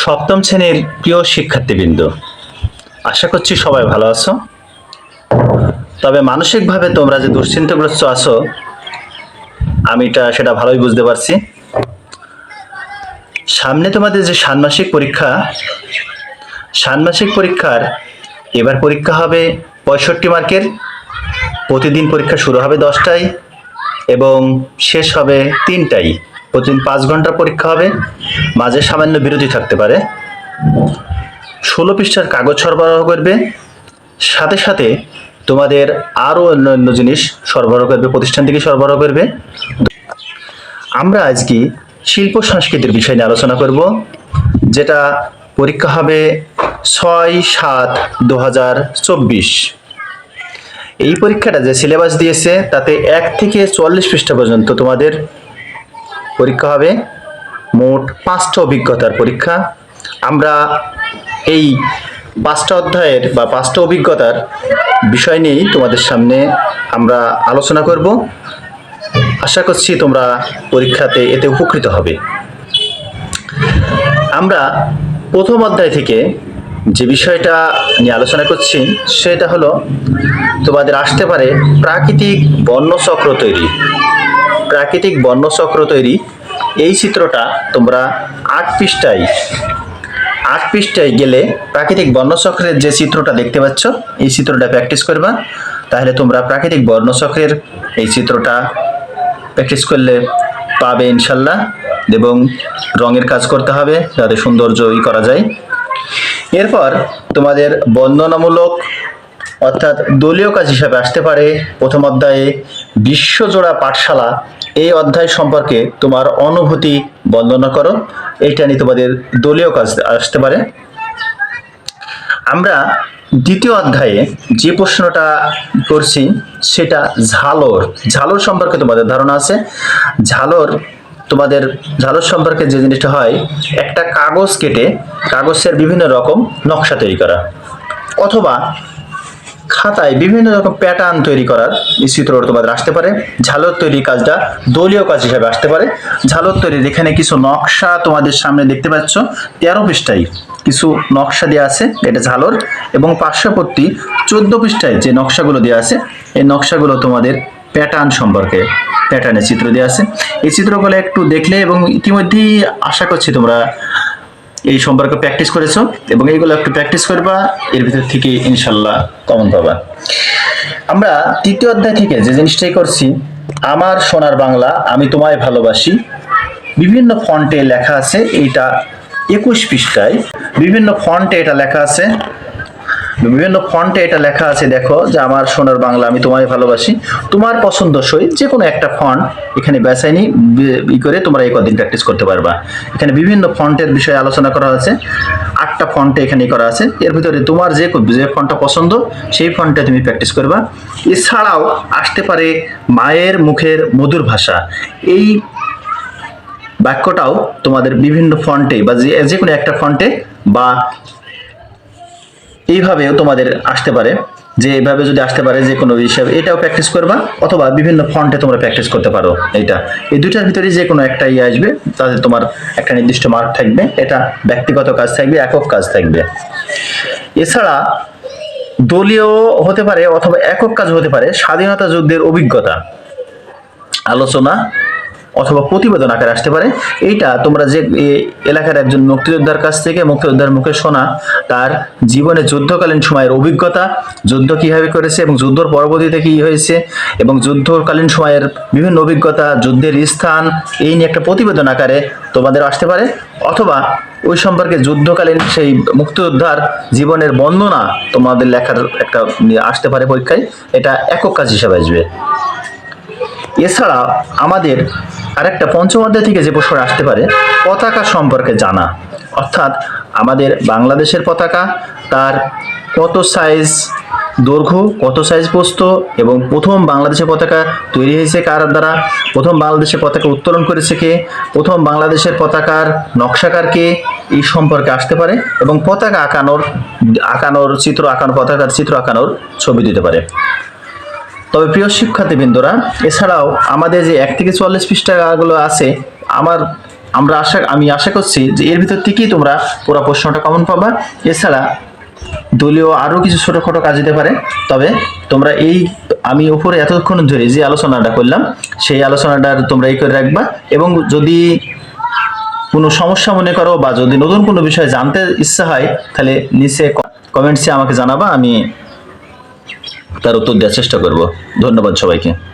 সপ্তম শ্রেণির প্রিয় শিক্ষার্থীবৃন্দ, আশা করছি সবাই ভালো আছো। তবে মানসিকভাবে তোমরা যে দুশ্চিন্তাগ্রস্ত আছো, আমি এটা, সেটা ভালোই বুঝতে পারছি। সামনে তোমাদের যে ষান্মাসিক পরীক্ষা, ষান্মাসিক পরীক্ষার এবার পরীক্ষা হবে পঁয়ষট্টি মার্কের। প্রতিদিন পরীক্ষা শুরু হবে দশটায় এবং শেষ হবে তিনটায়। প্রতিদিন পাঁচ ঘণ্টা পরীক্ষা হবে। মাঝে সামান্য বিরতি থাকতে পারে। ষোলো পৃষ্ঠার কাগজ সরবরাহ করবে। সাথে সাথে তোমাদের আরও অন্যান্য জিনিস সরবরাহ করবে, প্রতিষ্ঠান থেকে সরবরাহ করবে। আমরা আজকে শিল্প সংস্কৃতির বিষয় নিয়ে আলোচনা করব, যেটা পরীক্ষা হবে ছয় সাত দু হাজার চব্বিশ। এই পরীক্ষাটা যে সিলেবাস দিয়েছে, তাতে এক থেকে চুয়াল্লিশ পৃষ্ঠা পর্যন্ত তোমাদের পরীক্ষা হবে। মোট পাঁচটা অভিজ্ঞতার পরীক্ষা। আমরা এই পাঁচটা অধ্যায়ের বা পাঁচটা অভিজ্ঞতার বিষয় নিয়েই তোমাদের সামনে আমরা আলোচনা করব। আশা করছি তোমরা পরীক্ষাতে এতে উপকৃত হবে। আমরা প্রথম অধ্যায় থেকে যে বিষয়টা নিয়ে আলোচনা করছি, সেটা হলো তোমাদের আসতে পারে প্রাকৃতিক বর্ণচক্র তৈরি। প্রাকৃতিক বর্ণচক্র তৈরি। এই চিত্রটা তোমরা আট পৃষ্ঠায় আট পৃষ্ঠায় গেলে প্রাকৃতিক বর্ণচক্রের যে চিত্রটা দেখতে পাচ্ছ, এই চিত্রটা প্র্যাকটিস করবা। তাহলে তোমরা প্রাকৃতিক বর্ণচক্রের এই চিত্রটা প্র্যাকটিস করলে পাবে ইনশাল্লাহ এবং রঙের কাজ করতে হবে যাতে সৌন্দর্য ই করা যায়। এরপর তোমাদের বর্ণনামূলক অর্থাৎ দলীয় কাজ হিসাবে আসতে পারে। প্রথম অধ্যায়ে বিশ্বজোড়া পাঠশালা এই অধ্যায় সম্পর্কে তোমার অনুভূতি বর্ণনা করো। এটা নিয়ে তোমাদের দলীয় কাজ আসতে পারে। আমরা দ্বিতীয় অধ্যায়ে যে প্রশ্নটা করছি, সেটা ঝালর। ঝালর সম্পর্কে তোমাদের ধারণা আছে। ঝালর তোমাদের, ঝালর সম্পর্কে যে জিনিসটা হয়, একটা কাগজ কেটে কাগজের বিভিন্ন রকম নকশা তৈরি করা। অথবা খাতায় বিভিন্ন রকম প্যাটার্ন তৈরি করার চিত্র তোমাদের আসতে পারে। ঝালর তৈরির কাজটা দলীয় কাজ হিসাবে আসতে পারে। ঝালর তৈরির এখানে কিছু নকশা তোমাদের সামনে দেখতে পাচ্ছ। তেরো পৃষ্ঠায় কিছু নকশা দেওয়া আছে, এটা ঝালর। এবং পার্শ্ববর্তী চোদ্দ পৃষ্ঠায় যে নকশাগুলো দেওয়া আছে, এই নকশাগুলো তোমাদের প্যাটার্ন সম্পর্কে প্যাটার্নের চিত্র দেওয়া আছে। এই চিত্রগুলো একটু দেখলে এবং ইতিমধ্যেই আশা করছি তোমরা এই সম্পর্কে প্র্যাকটিস করেছ এবং এইগুলো একটু প্র্যাকটিস করবা, এর ভিতর থেকে ইনশাল্লাহ কমন পাবা। আমরা তৃতীয় অধ্যায় থেকে যে জিনিসটাই করছি, আমার সোনার বাংলা, আমি তোমায় ভালোবাসি, বিভিন্ন ফন্টে লেখা আছে, এইটা একুশ পৃষ্ঠায়, বিভিন্ন ফন্টে এটা লেখা আছে বিভিন্ন ফন্টে এটা লেখা আছে, দেখো, যে আমার সোনার বাংলা আমি তোমায় ভালোবাসি। তোমার পছন্দসই যে কোনো একটা ফন্ট এখানে বেসাইনি ই করে তোমরা এই কদিন প্র্যাকটিস করতে পারবা। এখানে বিভিন্ন ফন্টের বিষয়ে আলোচনা করা আছে, আটটা ফন্টে এখানে করা আছে। এর ভিতরে তোমার যে যে ফন্টটা পছন্দ, সেই ফন্টে তুমি প্র্যাকটিস করবা। এছাড়াও আসতে পারে মায়ের মুখের মধুর ভাষা। এই বাক্যটাও তোমাদের বিভিন্ন ফন্টে বা যে কোনো একটা ফন্টে বা এইভাবেও তোমাদের আসতে পারে, যে এইভাবে যদি আসতে পারে যে কোনো হিসাবে এটাও প্র্যাকটিস করবা, অথবা বিভিন্ন ফন্টে তোমরা প্র্যাকটিস করতে পারো এইটা। এই দুইটার ভিতরে যে কোনো একটা ইয়ে আসবে, তাতে তোমার একটা নির্দিষ্ট মার্ক থাকবে, এটা ব্যক্তিগত কাজ থাকবে, একক কাজ থাকবে। এছাড়া দলীয় হতে পারে অথবা একক কাজ হতে পারে স্বাধীনতা যুদ্ধের অভিজ্ঞতা। আলোচনা অথবা প্রতিবেদন আকারে আসতে পারে। এইটা তোমরা যে এলাকার একজন মুক্তিযোদ্ধার কাছ থেকে মুক্তিযোদ্ধার মুখে শোনা তার জীবনে যুদ্ধকালীন সময়ের অভিজ্ঞতা, যুদ্ধ কীভাবে করেছে এবং যুদ্ধর পরবর্তীতে কি হয়েছে এবং যুদ্ধকালীন সময়ের বিভিন্ন অভিজ্ঞতা, যুদ্ধের স্থান, এই নিয়ে একটা প্রতিবেদন আকারে তোমাদের আসতে পারে। অথবা ওই সম্পর্কে যুদ্ধকালীন সেই মুক্তিযোদ্ধার জীবনের বন্দনা তোমাদের লেখার একটা আসতে পারে পরীক্ষায়। এটা একক কাজ হিসাবে আসবে। এছাড়া আমাদের আরেকটা পঞ্চম অধ্যায় থেকে যে প্রশ্ন আসতে পারে, পতাকা সম্পর্কে জানা। অর্থাৎ আমাদের বাংলাদেশের পতাকা, তার কত সাইজ দৈর্ঘ্য, কত সাইজ পোস্ত এবং প্রথম বাংলাদেশের পতাকা তৈরি হয়েছে কার দ্বারা? প্রথম বাংলাদেশের পতাকা উত্তোলন করেছে কে? প্রথম বাংলাদেশের পতাকার নকশাকার কে? এই সম্পর্কে আসতে পারে, এবং পতাকা আঁকানোর আঁকানোর, চিত্র আঁকানো পতাকার চিত্র আঁকানোর ছবি দিতে পারে। তবে প্রিয় শিক্ষার্থীবৃন্দরা, এছাড়াও আমাদের যে এক থেকে চুয়াল্লিশ পৃষ্ঠাগুলো আছে, আমার, আমরা আশা, আমি আশা করছি যে এর ভিতর থেকেই তোমরা পুরো প্রশ্নটা কমন পাবা। এছাড়া দলীয় আরও কিছু ছোটখাটো কাজ দিতে পারে, তবে তোমরা এই, আমি উপরে এতক্ষণ ধরে যে আলোচনাটা করলাম, সেই আলোচনাটা তোমরা এই করে রাখবা এবং যদি কোনো সমস্যা মনে করো বা যদি নতুন কোনো বিষয় জানতে ইচ্ছা হয়, তাহলে নিচে কমেন্টসে আমাকে জানাবা, আমি তার উত্তর দেওয়ার চেষ্টা করব। ধন্যবাদ সবাইকে।